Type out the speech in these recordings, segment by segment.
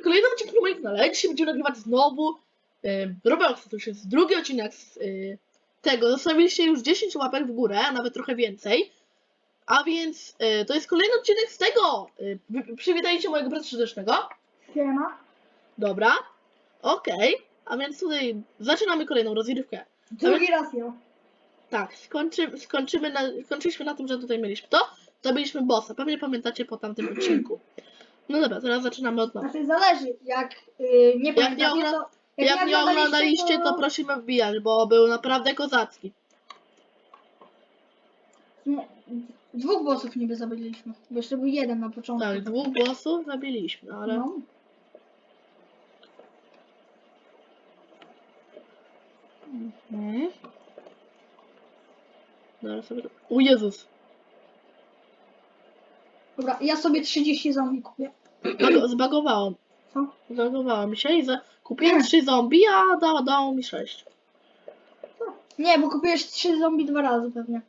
w kolejnym odcinku na moim kanale. Dzisiaj będziemy nagrywać znowu y, Roblox. To już jest drugi odcinek z y, tego. Zostawiliście już 10 łapek w górę, a nawet trochę więcej. A więc y, to jest kolejny odcinek z tego. Y, przywitajcie mojego brata serdecznego. Siema. Dobra. Okej. A więc tutaj zaczynamy kolejną rozgrywkę. Drugi raz ja. Tak, skończy, skończymy na, skończyliśmy na tym, że tutaj mieliśmy to. Zabiliśmy bossa. Pewnie pamiętacie po tamtym odcinku. No dobra, teraz zaczynamy od nowa. Znaczy zależy, jak yy, nie pamiętacie, ogla- to... Jak nie oglądaliście, to prosimy wbijać, bo był naprawdę kozacki. Nie, dwóch bossów niby zabiliśmy, bo jeszcze był jeden na początku. Tak, dwóch bossów zabiliśmy, ale... No. Mhm. Sobie to... O Jezus! Dobra, ja sobie 30 zombie kupię. Zbago- Zbagowało. Co? Zbagowało mi się i za... kupiłem trzy zombie, a da, dało mi sześć. Nie, bo kupiłeś 3 zombie dwa razy pewnie.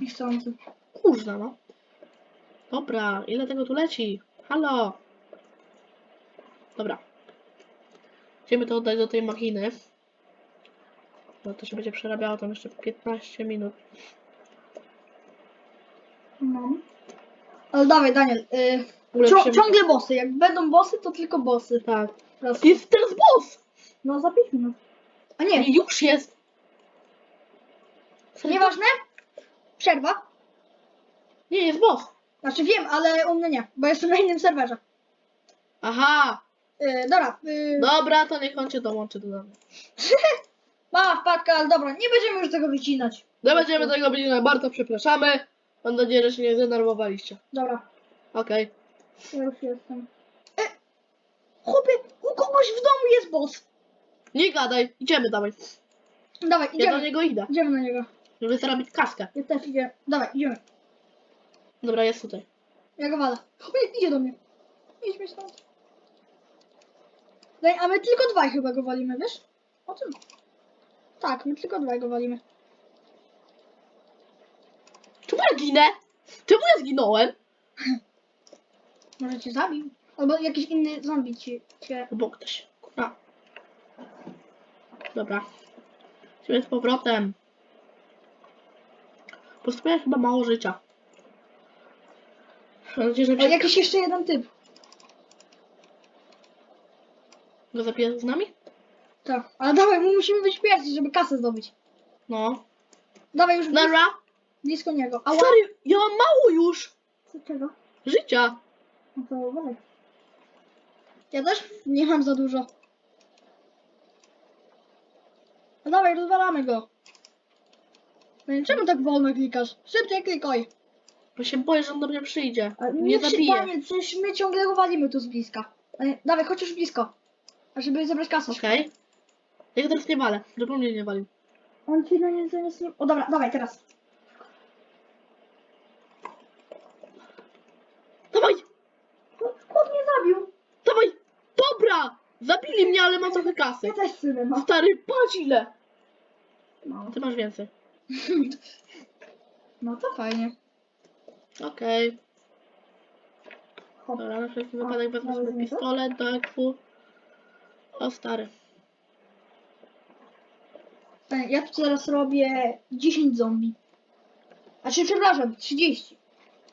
Niechcący. Kurna no. Dobra, ile tego tu leci? Halo! Dobra. Chcemy to oddać do tej machiny. No to się będzie przerabiało tam jeszcze 15 minut. No. Ale dawaj, Daniel. Ulepszymy cią- ciągle bossy. Jak będą bossy, to tylko bossy. Tak. Raz. Jest teraz boss! No za 5 minut. A nie, Nie, już jest! nieważne. Przerwa. Nie, jest boss! Znaczy wiem, ale u mnie nie, bo jestem na innym serwerze. Aha! Yy, dobra, yy, Dobra, to niech on cię dołączy do nas. mała wpadka, ale dobra, nie będziemy już tego wycinać. No będziemy tego będzie bardzo przepraszamy. Mam nadzieję, że się nie zdenerwowaliście. Dobra, Okej. ja już jestem. E, chłopie, u kogoś w domu jest boss. Nie gadaj, idziemy dawaj. Dawaj, Ja do idziemy. niego idę, Idziemy na niego. żeby zarobić kaskę. Ja też idę. Dawaj, idziemy. Dobra, jest tutaj. Ja go walę. Chłopie, idzie do mnie. Idźmy stąd. Daj, a my tylko dwaj chyba go walimy, wiesz? O tym. Tak, my tylko dwaj go walimy. Czemu ja ginę? Czemu ja zginąłem? Może cię zabił. Albo jakiś inny zombie ci, cię... Bo ktoś. Kurwa. Dobra. Idziemy z powrotem. Po prostu miałem chyba mało życia. Mam nadzieję, że mnie jakiś jeszcze jeden typ. go zabije z nami? Tak, ale dawaj, my musimy być pierwsi, żeby kasę zdobyć. No. Dawaj już Nara. Blisko niego. Ała. Stary, ja mam mało już Co czego? życia. No to uważaj. Ja też nie mam za dużo. No dawaj, rozwalamy go. No i czemu tak wolno klikasz? Szybciej klikaj. Bo się boję, że on do mnie przyjdzie. Nie przy- zabije. Daniel, przecież my ciągle go walimy tu z bliska. Ale Dawaj, chodź już blisko. A żeby zebrać kasę. Okej. Ja go teraz nie walę, żeby mnie nie walił. On ci na nie nie... O dobra, dawaj teraz. Dawaj, Chłop mnie zabił. dawaj. Dobra. Zabili mnie, ale mam trochę kasy. Ja też tyle mam. Stary, patrz ile. No. Ty masz więcej. no to fajnie. Okej. Hop. Dobra, na wszelki wypadek wezmę sobie pistolet do ekwu. O stary. E, Ja tu teraz robię 10 zombie. Znaczy, przepraszam, 30.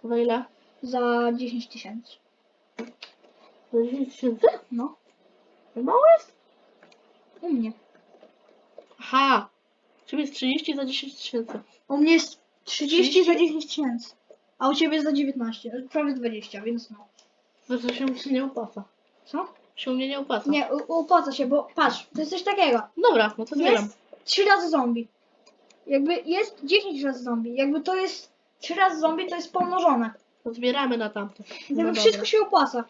Za ile? Za 10 tysięcy. Za 10 tysięcy? No, Mało jest? u mnie. Aha. Czyli jest 30 za 10 tysięcy. U mnie jest 30 za 10 tysięcy. A u ciebie za 19. e, Prawie 20, więc no. Za to się nie opłaca. Co? Się mnie nie opłaca. Nie, u- opłaca się, bo patrz, to jest coś takiego. Dobra, no to zbieram. Jest 3 razy zombie. Jakby jest 10 razy zombie. Jakby to jest 3 razy zombie, to jest pomnożone. Zbieramy na. Jakby No wszystko dobra. się opłaca.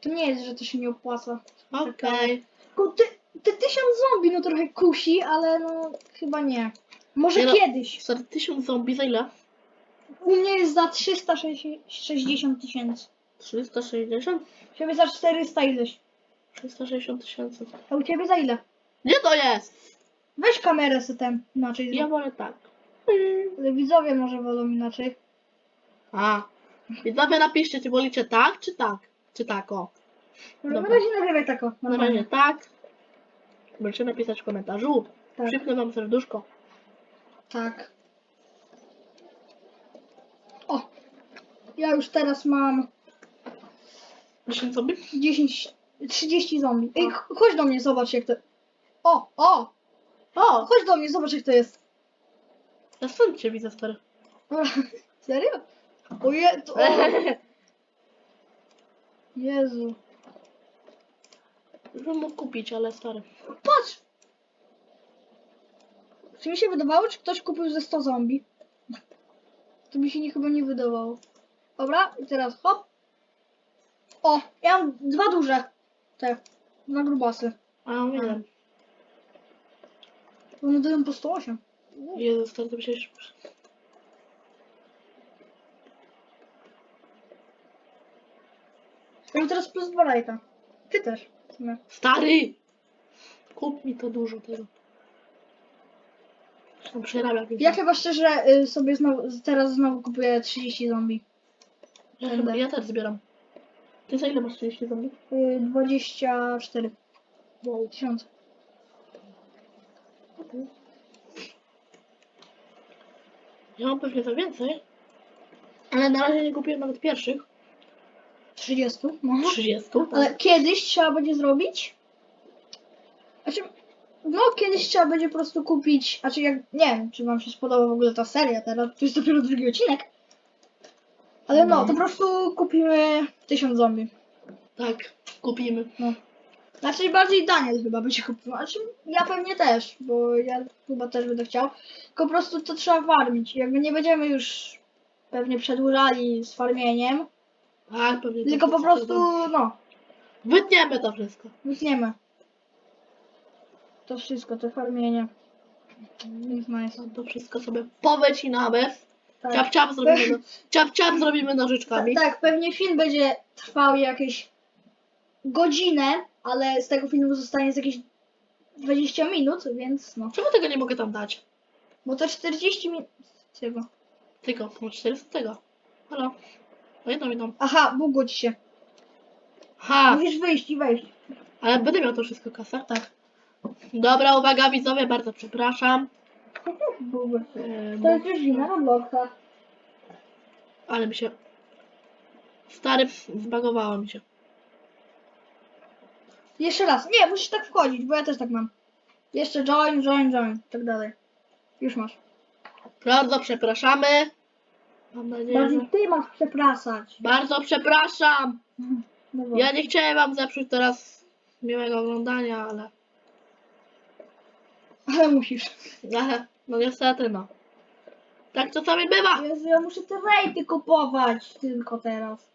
To nie jest, że to się nie opłaca. Okej. Tylko ty, ty tysiąc zombie no trochę kusi, ale no chyba nie. Może Nie no. kiedyś. Stary, 1000 zombie za ile? U mnie jest za 360 tysięcy. 360? U ciebie za 400 ileś. 360 tysięcy. A u ciebie za ile? Gdzie to jest? Weź kamerę system inaczej. Ja zrób. wolę tak. Ale Widzowie może wolą inaczej. A. Widzowie napiszcie, czy wolicie tak, czy tak? Czy tak, o. Na Dobra. razie nagrywaj tako. Na normalnie. razie tak. Możecie napisać w komentarzu. Tak. Przypnę wam serduszko. Tak. O! Ja już teraz mam 10 sobie? 10, 30 zombie. Ej, ch- chodź do mnie, zobacz jak to... O, o! O! Chodź do mnie, zobacz jak to jest. Ja stąd cię widzę, stary. Serio? Oje, to... O. Jezu. Już bym mógł kupić, ale stary. Patrz! Czy mi się wydawało, czy ktoś kupił ze 100 zombie? To mi się nie, chyba nie wydawało. Dobra, i teraz hop. O, ja mam dwa duże. Te, dwa grubasy. A ja wiem. One dają po 108. Jezu, stary, to przecież... Ja mam teraz plus dwa lajta. Ty też. sumie. Stary! Kup mi to dużo tego. Zresztą przerabia. Ja chyba szczerze y, sobie znowu, teraz znowu kupuję 30 zombie. ja, chyba, ja też zbieram. Ty za ile masz 30 zombie? Y, 24 Wow. tysiące. Ja mam pewnie za więcej. Ale na razie nie kupiłem nawet pierwszych. 30. No. 30. Ale kiedyś trzeba będzie zrobić. Znaczy, no kiedyś trzeba będzie po prostu kupić. Znaczy, jak nie wiem, czy Wam się spodoba w ogóle ta seria teraz. To jest dopiero drugi odcinek. Ale no, No. to po prostu kupimy 1000 zombie. Tak, kupimy. No. Znaczy bardziej Daniel chyba będzie kupił. Znaczy ja pewnie też, bo ja chyba też będę chciał. Tylko po prostu to trzeba farmić. Jakby nie będziemy już pewnie przedłużali z farmieniem. Tak, pewnie. Tylko tak, po tak, prostu, tak. no, Wytniemy to wszystko. wytniemy. To wszystko, to farmienie. Nic nice. To wszystko sobie powycinamy. Tak. Ciap ciap zrobimy, ciap ciap zrobimy nożyczkami. tak, pewnie film będzie trwał jakieś godzinę, ale z tego filmu zostanie z jakieś 20 minut, więc no. Czemu tego nie mogę tam dać? Bo to 40 minut. Czego? Tego, no 400 tego. Halo? No jedną jedną. Aha, bugło ci się. Ha! Musisz wyjść i wejść. Ale będę miał to wszystko kasę? Tak. Dobra, uwaga widzowie, bardzo przepraszam. Bugło się. Yy, To jest już wina Robloxa. ale mi się... Stary, zbagowało mi się. Jeszcze raz. Nie, musisz tak wchodzić, bo ja też tak mam. Jeszcze join, join, join. Tak dalej. Już masz. Bardzo przepraszamy. Mam nadzieję, Bardziej ty masz przepraszać. Bardzo przepraszam! Bo. Ja nie chciałem wam zepsuć teraz miłego oglądania, ale... Ale musisz. ale no niestety no. Tak czasami bywa! Jezu, ja muszę te rejty kupować tylko teraz.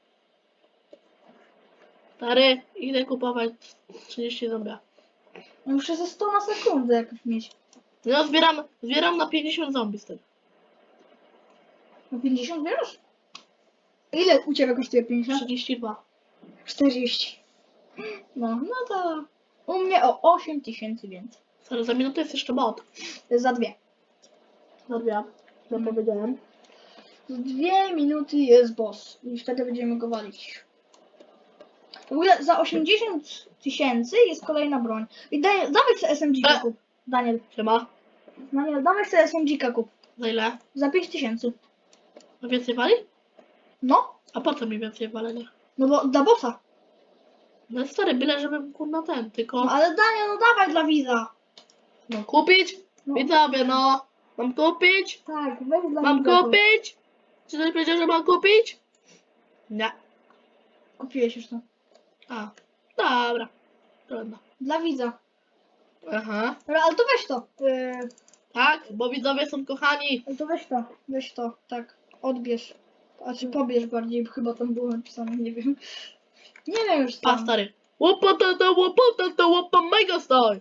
Stary, idę kupować 30 zombie. Ja muszę ze 100 na sekundę jakoś mieć. No zbieram, zbieram na 50 zombie z tego. Na 50 wiesz? Ile u Ciebie kosztuje 50? 32. 40. No, no to u mnie o 8 tysięcy więcej. Stary, za minutę jest jeszcze bot. Za dwie. Za dwie. Ja powiedziałem. Za dwie minuty jest boss i wtedy będziemy go walić. W ogóle za 80 tysięcy jest kolejna broń. I Daniel, dawaj sobie SMG kup. Daniel, Siema. Daniel, dawaj sobie SMG kup. Za ile? Za 5 tysięcy. A więcej wali? No, A po co mi więcej walenia? no bo dla bossa. No stary, byle żebym kurna ten, tylko... No ale Daniel, no dawaj dla widza. No kupić? No. Widzowie, no. Mam kupić? Tak, weź dla Mam widza. kupić? Czy ktoś powiedział, że mam kupić? Nie. Kupiłeś już to. A, dobra. Trudno. Dla widza. Aha. Dobra, ale to weź to. Yy, Tak, bo widzowie są kochani. ale to weź to. Weź to, tak. Odbierz. A czy pobierz bardziej, bo chyba tam było napisane, nie wiem. Nie wiem już Pa, sam. stary. Łopata, łopata, łopa, mega stoj.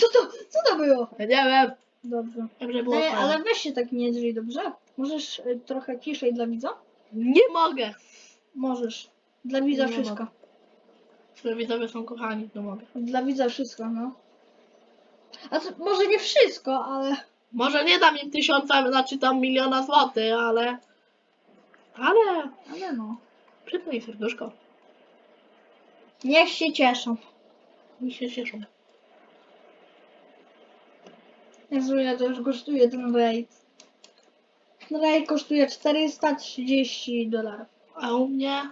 Co to, co to było? Ja nie wiem. Dobrze. Że było Ej, ale weź się tak nie drzyj, dobrze? Możesz y, trochę ciszej dla widza? Nie mogę. Możesz. Dla widza Nie wszystko. Że widzowie są kochani, to mogę. Dla widza wszystko, no. A to, może nie wszystko, ale... Może nie dam im tysiąca, znaczy tam miliona złotych, ale... Ale... Ale no. Przypnij serduszko. Niech się cieszą. Mi się cieszą. Jezu, ja to już kosztuje ten raid. Ten raid kosztuje 430 dolarów. A u mnie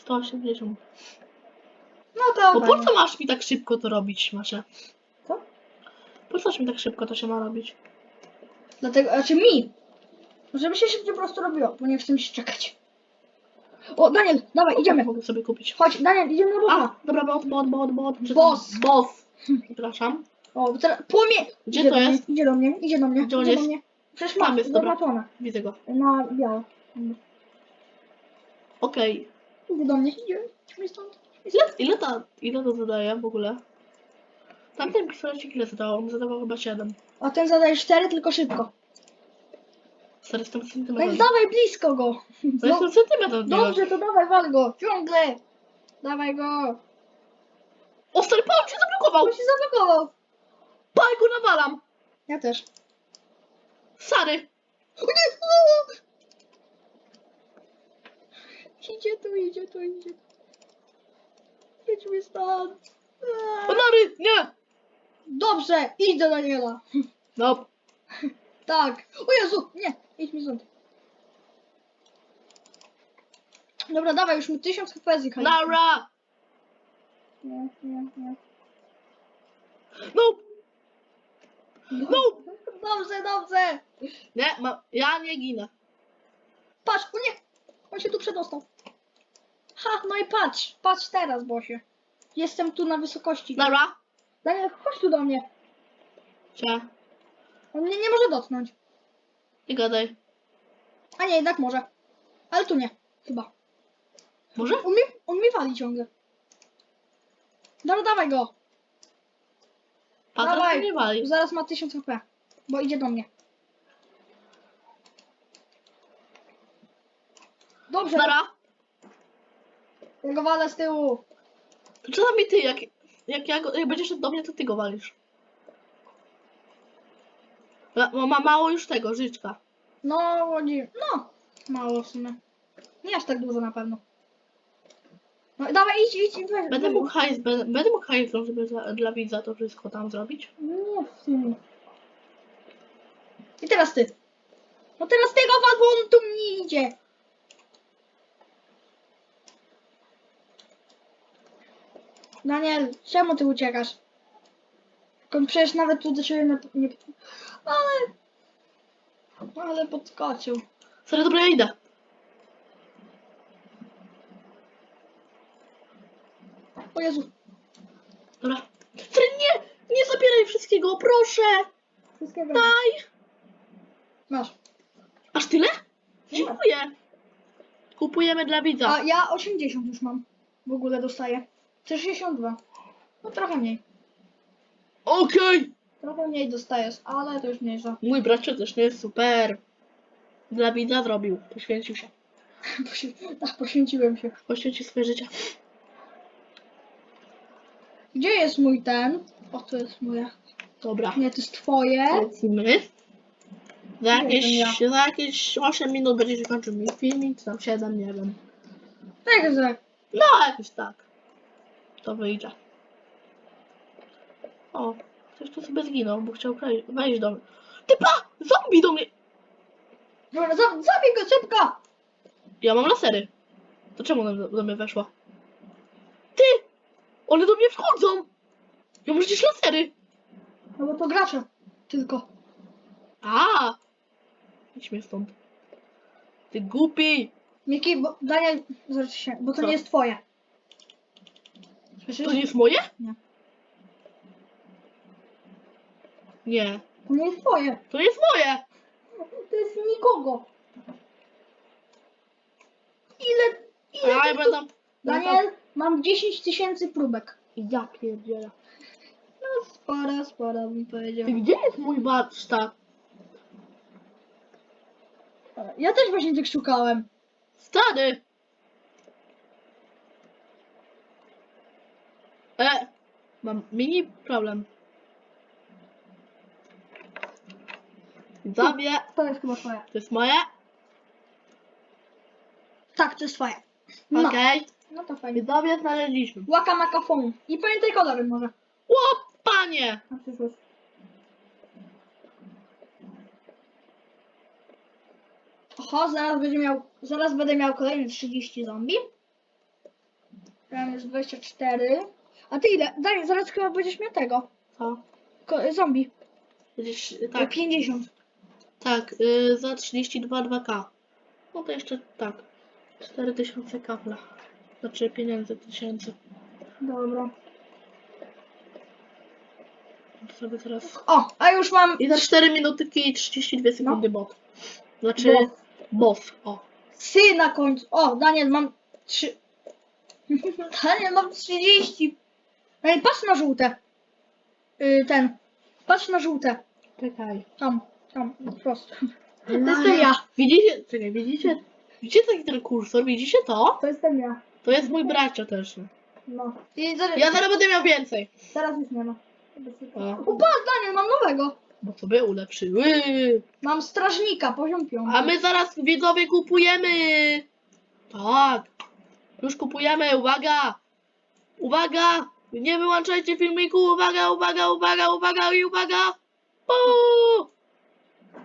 180. No to Bo po co masz mi tak szybko to robić, Macie? Po co mi tak szybko to się ma robić? Dlatego, znaczy mi. Żeby się szybciej po prostu robiło, bo nie chcę mi się czekać. O, Daniel, dawaj, idziemy. Mogę sobie kupić. Chodź, Daniel, idziemy na A, boka. dobra, bot, bot, bot, bot. Boss. Boss. Przepraszam. O, teraz płomie. Gdzie idzie to do jest? Mnie, idzie do mnie, idzie do mnie, Gdzie on idzie do jest? mnie. Przecież Tam masz, jest, dobra. zaznaczone. Widzę go. Na biało. Okej. Idzie do mnie, idzie. Idź mi stąd. Ile, ile, ta, ile to zadaje w ogóle? Tamten pistolecik ile zadawał? On zadawał chyba 7. A ten zadaje 4, tylko szybko. 400 No i centymetrów. dawaj blisko go. To jest ten centymetr od niego. Dobrze, to dawaj, wal go. Ciągle. Dawaj go. O, stary, pan się zablokował! On się zablokował. Paj go nawalam! Ja też. Sary! O nie! O! Idzie tu, idzie tu, idzie. Idź mi stąd. Panary! Nie! Dobrze, idź do Daniela. No. Tak. O Jezu, nie, idź mi stąd. Dobra, dawaj, już mi tysiąc HP zjechali. Nara! Nie, nie, nie. No! No! Dobrze, dobrze. Nie, ma, ja nie ginę. Patrz, o nie! On się tu przedostał. Ha, no i patrz, patrz teraz, Bosie. Jestem tu na wysokości. Nara! Daniel, chodź tu do mnie. Cie. On mnie nie może dotknąć. Nie gadaj. A nie, jednak może. Ale tu nie, chyba. Może? On mi, on mi wali ciągle. Dobra, dawaj go. Dawaj. mnie wali. Zaraz ma 1000 HP, bo idzie do mnie. Dobrze, Nara! ja go walę z tyłu. To czasami ty, jak, jak, ja jak będziesz szedł do mnie, to ty go walisz. Ma, ma mało już tego, życzka. No, łodzi. No, mało w sumie. Nie aż tak dużo na pewno. No dawaj, idź, idź, idź. weź- Będę weź- mógł hajs, będę, będę mógł hajs, żeby za, dla widza to wszystko tam zrobić. Nie w sumie. I teraz ty. No teraz ty go wal, bo on tu nie idzie. Daniel, czemu ty uciekasz? Przecież nawet tu do ciebie nie... nie... Ale... Ale podskoczył. Sorry, dobra, ja idę. O Jezu. Dobra. Sorry, nie! Nie zabieraj wszystkiego, proszę! Wszystkiego. Daj! Masz. Aż tyle? Dziękuję. Kupujemy dla widza. A ja 80 już mam. W ogóle dostaję. Chcesz 62. No trochę mniej. Okej! Trochę mniej dostajesz, ale to już mniejsza. Mój bracie też nie jest super. Dla widza zrobił. Poświęcił się. Poświę- tak, poświęciłem się. Poświęcił swoje życie. Gdzie jest mój ten? O, to jest moje. Dobra. Nie, to jest twoje. Lecimy. Za Nie jakieś, za jakieś 8 minut będzie się kończył mi filmik, czy tam 7, nie wiem. Tak, że. No, jakoś tak. To wyjdzie. O, ktoś tu sobie zginął, bo chciał wejść do mnie. Typa! Zombie do mnie! Dobra, za, zabij go szybko! Ja mam lasery. To czemu do, do mnie weszło? Ty! One do mnie wchodzą! Ja mam przecież lasery! No bo to gracze. Tylko. A! Idź mnie stąd. Ty głupi! Miki, bo Daniel, zaraz się, bo to Co? nie jest twoje. Słyszysz? To nie jest moje? Nie. Nie. To nie jest twoje. To nie jest moje! To jest nikogo. Ile, ile A ja ty tu... będę... Daniel, mam 10 tysięcy próbek. Ja pierdzielę. No spora, spora bym powiedział. Ty gdzie jest mój warsztat? Ja też właśnie tak szukałem. Stary! E! Mam mini problem. Zabie, To jest chyba twoje. to jest moje. Tak, to jest twoje. No, Okej? no to fajnie. Widzowie znaleźliśmy. Łaka maka phone. I pamiętaj kolory może. O, panie! Na przyszłość. Oho, zaraz będzie miał, zaraz będę miał kolejne 30 zombie. Mam już 24. A ty ile? Daj, zaraz chyba będziesz miał tego. Co? Ko- zombie. Gdzieś, Tak. tak, 50. tak, y, za 32 2K. No to jeszcze tak. 4000 kapla. Znaczy pieniędzy, tysięcy. Dobra. To sobie teraz... O, a już mam I za 4 minuty i 32 sekundy bot. Znaczy Boss. boss. O. Sy na końcu. O, Daniel, mam 3. Daniel, mam 30. Daniel, patrz na żółte. Y, ten. Patrz na żółte. Czekaj. Tam, tam, prosto. To jestem ja. Widzicie? Czekaj, widzicie? Widzicie taki ten kursor? Widzicie to? To jestem ja. To jest mój bracio też. No. I zaraz, Ja zaraz będę miał więcej. Teraz już nie ma. O, patrz, Daniel, mam nowego. Bo sobie ulepszyły. Mam strażnika, poziom 5. A my zaraz widzowie kupujemy. Tak. Już kupujemy. Uwaga. Uwaga. Nie wyłączajcie filmiku. Uwaga, uwaga, uwaga, uwaga i uwaga. Puu.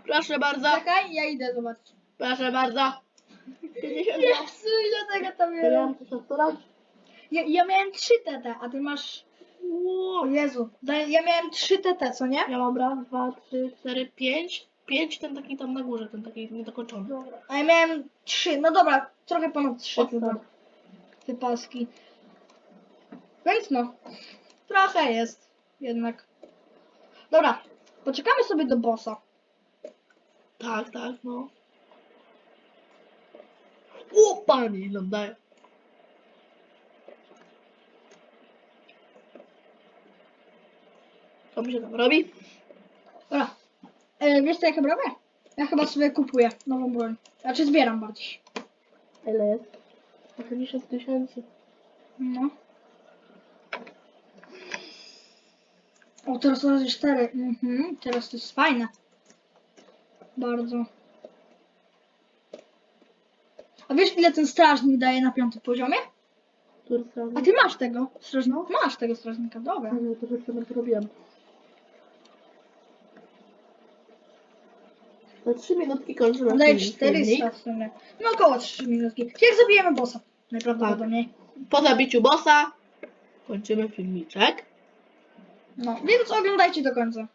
Proszę bardzo. Czekaj, ja idę zobaczyć. Proszę bardzo. Jezu, ile tego tam jest. Ja, ja miałem 3 TT, a ty masz... O Jezu. Ja miałem 3 TT, co nie? Ja mam raz, dwa, trzy, cztery, pięć. Pięć ten taki tam na górze, ten taki niedokończony. Dobra. A ja miałem 3. No dobra, trochę ponad 3 O, tak. te paski. Więc no, trochę jest jednak. Dobra, poczekamy sobie do bossa. Tak, tak, no. O, ile on daje. Co mi się tam robi? Dobra. E, wiesz co jak robię? Ja chyba sobie kupuję nową broń. Znaczy zbieram bardziej. Ile jest? 80 tysięcy. No. O, teraz razy 4. Mhm, teraz to jest fajne. Bardzo. A wiesz ile ten strażnik daje na piątym poziomie? Który? A ty masz tego strażnika? Masz tego strażnika, dobra. Nie, to rzeczy sobie robiłem. Za 3 minutki kończymy Daje filmik. 400 w sumie. No około 3 minutki. Jak zabijemy bossa? Najprawdopodobniej. Po zabiciu bossa kończymy filmiczek. No, więc oglądajcie do końca.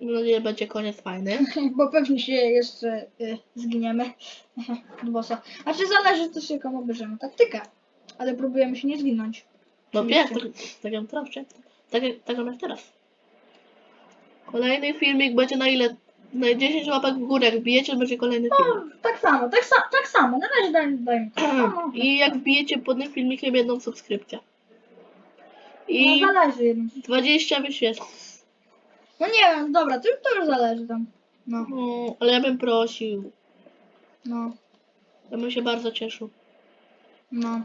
Mam nadzieję, będzie koniec fajny. Bo pewnie się jeszcze y, zginiemy od bossa. A czy zależy też jaką obierzemy taktykę. Ale próbujemy się nie zginąć. No Oczywiście. tak, tak jak teraz, tak, jak- tak jak teraz. Kolejny filmik będzie na ile? Na 10 łapek w górę, jak wbijecie, będzie kolejny No, filmik. tak samo, tak, sa tak samo. Na razie daj, daj tak samo. I jak wbijecie pod tym filmikiem jedną subskrypcję. I No zależy jednym. 20 wyświetleń. No nie wiem, dobra, to, to już zależy tam. No, No, ale ja bym prosił. no, Ja bym się bardzo cieszył. no,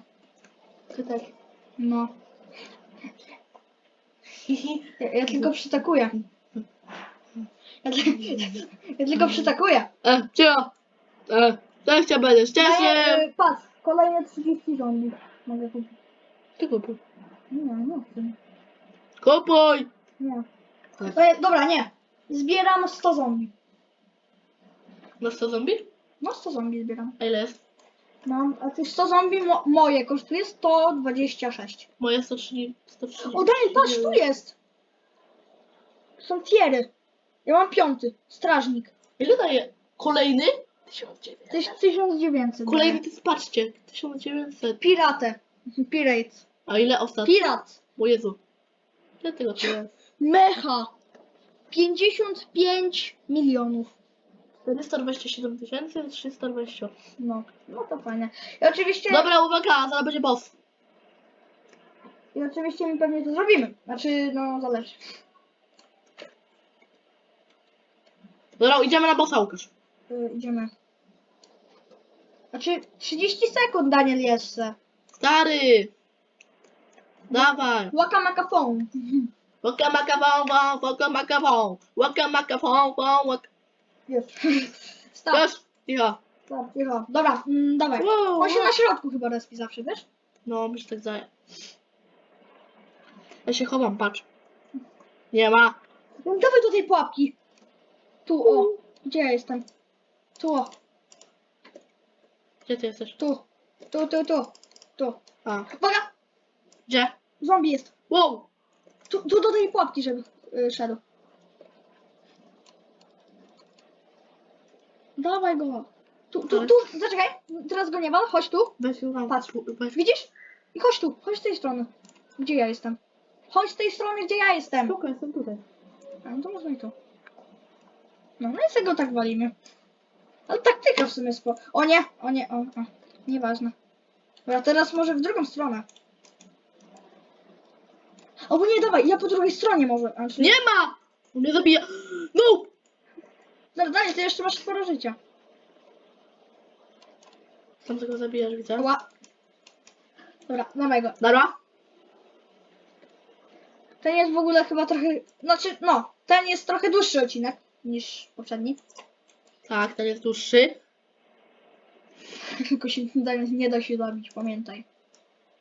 Ty też. no. Ja, ja tylko przytakuję. Ja, ja tylko przytakuję. E, cio! E, tak cię będę Daję, szczęście. y, patrz, kolejne 30 zombie. Mogę kupić. Ty kupuj. Chcę. Kupuj! Nie. Tak. E, dobra, nie. Zbieram 100 zombie. Masz 100 zombie? No 100 zombie zbieram. A ile jest? Mam, a tych 100 zombie mo moje kosztuje 126. Moje 130. 130. O Daniel, patrz, tu jest. Są tiery. Ja mam piąty, strażnik. Ile daje? Kolejny? 1900. To jest 1900. Kolejny to jest, patrzcie, 1900. Piratę. Pirate. A ile ostatni? Pirat. O Jezu. Ile tego tu jest? Mecha. 55 milionów. 427 tysięcy, 320. No, no to fajne. I oczywiście, Dobra, uwaga, zaraz będzie boss. i oczywiście my pewnie to zrobimy. Znaczy, no zależy. Dobra, idziemy na bossa, Łukasz. Y, idziemy. Znaczy, 30 sekund, Daniel, jeszcze. Stary! Dawaj! Łaka maka phone. Waka maka wą, wą, waka maka wą. Waka maka wą, wą, waka... Jest. Stop. Już, cicho. Dobra, cicho. Dobra, mm, dawaj. Wow, On się wow. na środku chyba respi zawsze, wiesz? No, mi się tak zdaje. Ja się chowam, patrz. Nie ma. No, dawaj do tej pułapki. Tu, o. Gdzie ja jestem? Tu, o. Gdzie ty jesteś? Tu. Tu, tu, tu. Tu. A, Uwaga! gdzie? Zombie jest. Wow! Tu, tu do tej pułapki, żeby y, szedł. Dawaj go. Tu, tu, tu, zaczekaj. Teraz go nie ma. Chodź tu. Patrz. Weź. Widzisz? I chodź tu. Chodź z tej strony. Gdzie ja jestem? Chodź z tej strony, gdzie ja jestem. Spoko, jestem tutaj. A no to można i tu. No, no i sobie go tak walimy. Ale taktyka w sumie spo... O nie, o nie, o, o. Nieważne. Dobra, teraz może w drugą stronę. Albo nie, dawaj, ja po drugiej stronie może. A, czy... Nie ma! On mnie zabija. No! Dobra, dalej, ty jeszcze masz sporo życia. Tam tego zabijasz, widzę. Ła. Dobra, dawaj go. Dobra? Ten jest w ogóle chyba trochę... Znaczy, no, ten jest trochę dłuższy odcinek niż poprzedni. Tak, ten jest dłuższy. Tylko się nie da, nie da się zabić, pamiętaj.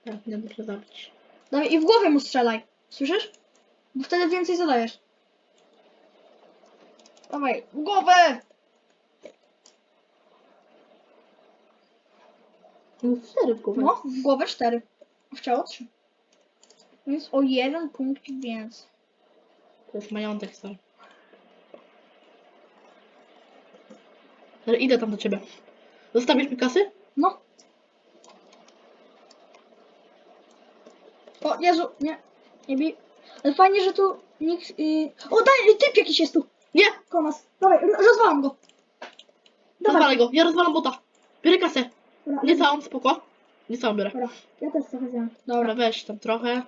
Tak, nie muszę zabić. Dawaj, i w głowę mu strzelaj. Słyszysz? Bo wtedy więcej zadajesz. Dawaj, w głowę! No cztery w głowę. No, w głowę cztery. W ciało trzy. Więc o jeden punkt więcej. To jest majątek stary. Ale idę tam do ciebie. Zostawisz mi kasy? No. O, Jezu, nie. Nie bij. Ale fajnie, że tu nikt... Yy... O, daj, typ jakiś jest tu. Nie! Komas. Dawaj, r- rozwalam go. Dawaj. Rozwalę go. Ja rozwalam bota. Biorę kasę. Dobra, Nie całą, spoko. Nie całą biorę. Dobra, ja też trochę zjem. Dobra, weź tam trochę.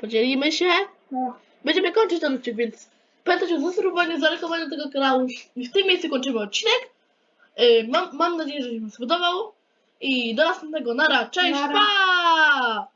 Podzielimy się. No. Będziemy kończyć ten odcinek, więc pamiętajcie o zasubowaniu, zalekowaniu tego kanału. I w tym miejscu kończymy odcinek. Yy, mam, mam nadzieję, że się Wam spodobał. I do następnego. Nara, cześć, Nara. pa!